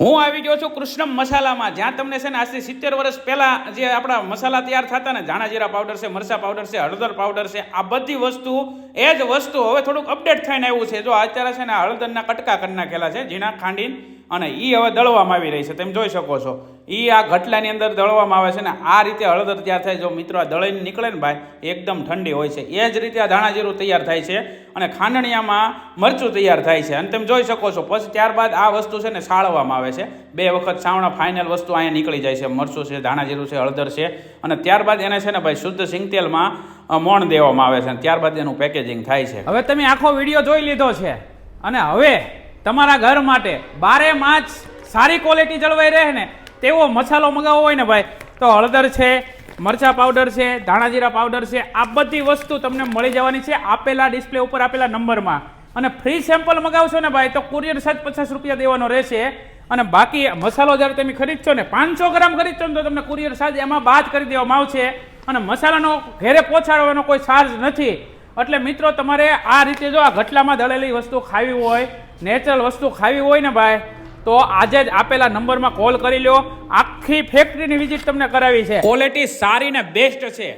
હું આવી ગયો છું કૃષ્ણમ મસાલામાં. જ્યાં તમને છે ને આજથી સિત્તેર વર્ષ પહેલાં જે આપણા મસાલા તૈયાર થતા ને, ધાણા જીરા પાવડર છે મરસા પાવડર છે, હળદર પાવડર છે, આ બધી વસ્તુ, એ જ વસ્તુ હવે થોડુંક અપડેટ થઈને આવ્યું છે. જો અત્યારે છે ને હળદરના કટકા કરી નાખેલા છે, ઝીણા ખાંડીને, અને એ હવે દળવામાં આવી રહી છે. તમે જોઈ શકો છો. એ આ ઘટલાની અંદર દળવામાં આવે છે ને, આ રીતે હળદર તૈયાર થાય જો મિત્રો આ દળીને નીકળે ને ભાઈ, એકદમ ઠંડી હોય છે. એ જ રીતે આ ધાણા જીરું તૈયાર થાય છે અને ખાંડણીયામાં મરચું તૈયાર થાય છે. અને તમે જોઈ શકો છો, પછી ત્યારબાદ આ વસ્તુ છે ને સાળવામાં આવે છે. બે વખત સાવણા ફાઇનલ વસ્તુ અહીંયા નીકળી જાય છે. મરચું છે, ધાણા જીરું છે, હળદર છે. અને ત્યારબાદ એને છે ને ભાઈ, શુદ્ધ સિંગતેલમાં મોણ દેવામાં આવે છે. અને ત્યારબાદ એનું પેકેજિંગ થાય છે. હવે તમે આખો વીડિયો જોઈ લીધો છે. અને હવે તમારા ઘર માટે બારે માસ સારી ક્વોલિટી જળવાઈ રહે ને તેવો મસાલો મગાવવો હોય ને ભાઈ, તો હળદર છે, મરચા પાવડર છે ધાણા જીરા પાવડર છે, આ બધી વસ્તુ તમને મળી જવાની છે આપેલા ડિસ્પ્લે ઉપર આપેલા નંબરમાં. અને ફ્રી સેમ્પલ મગાવશો ને ભાઈ, તો કુરિયર સાત પચાસ રૂપિયા દેવાનો રહેશે. અને બાકી મસાલો જ્યારે તમે ખરીદશો ને, પાંચસો ગ્રામ ખરીદશો ને, તો તમને કુરિયર ચાર્જ એમાં બાદ કરી દેવામાં આવશે. અને મસાલાનો ઘેરે પહોંચાડવાનો કોઈ ચાર્જ નથી. એટલે મિત્રો, તમારે આ રીતે જો આ ગટલામાં દળેલી વસ્તુ ખાવી હોય નેચરલ વસ્તુ ખાવી હોય ને ભાઈ તો આજે જ આપેલા નંબરમાં કોલ કરી લો આખી ફેક્ટરીની વિઝિટ તમને કરાવી છે. ક્વોલિટી સારી ને બેસ્ટ છે.